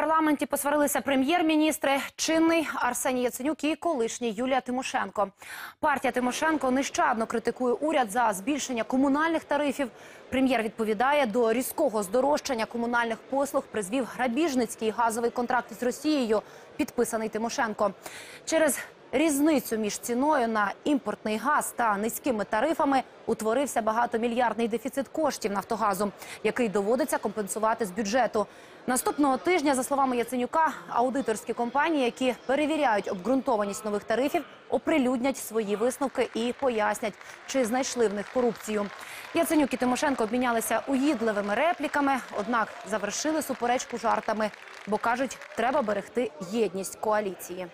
парламенті посварилися прем'єр-міністри, чинний Арсеній Яценюк і колишній Юлія Тимошенко. Партія Тимошенко нещадно критикує уряд за збільшення комунальних тарифів. Прем'єр відповідає, до різкого здорожчання комунальних послуг призвів грабіжницький газовий контракт із Росією, підписаний Тимошенко. Через різницю між ціною на імпортний газ та низькими тарифами утворився багатомільярдний дефіцит коштів Нафтогазу, який доводиться компенсувати з бюджету. Наступного тижня, за словами Яценюка, аудиторські компанії, які перевіряють обґрунтованість нових тарифів, оприлюднять свої висновки і пояснять, чи знайшли в них корупцію. Яценюк і Тимошенко обмінялися уїдливими репліками, однак завершили суперечку жартами, бо кажуть, треба берегти єдність коаліції.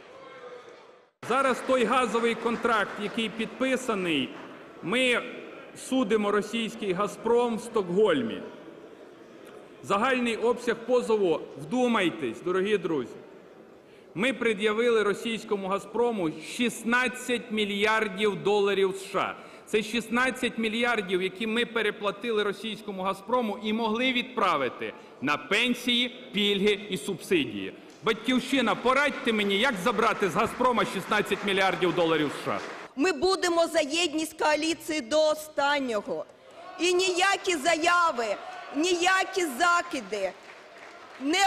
Зараз той газовий контракт, який підписаний, ми судимо російський Газпром в Стокгольмі. Загальний обсяг позову, вдумайтесь, дорогі друзі. Ми пред'явили російському Газпрому 16 мільярдів доларів США. Це 16 мільярдів, які ми переплатили російському Газпрому і могли відправити на пенсії, пільги і субсидії. Батьківщина, порадьте мені, як забрати з Газпрома 16 мільярдів доларів США. Ми будемо за єдність коаліції до останнього. І ніякі заяви, ніякі закиди не,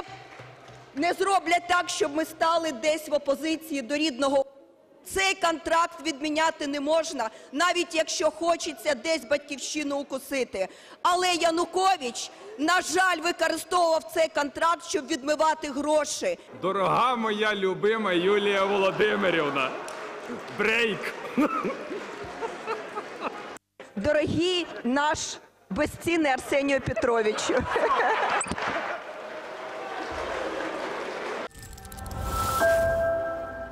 не зроблять так, щоб ми стали десь в опозиції до рідного. Цей контракт відміняти не можна, навіть якщо хочеться десь батьківщину укусити. Але Янукович, на жаль, використовував цей контракт, щоб відмивати гроші. Дорога моя любима Юлія Володимирівна. Брейк. Дорогий наш безцінний Арсенію Петровичу.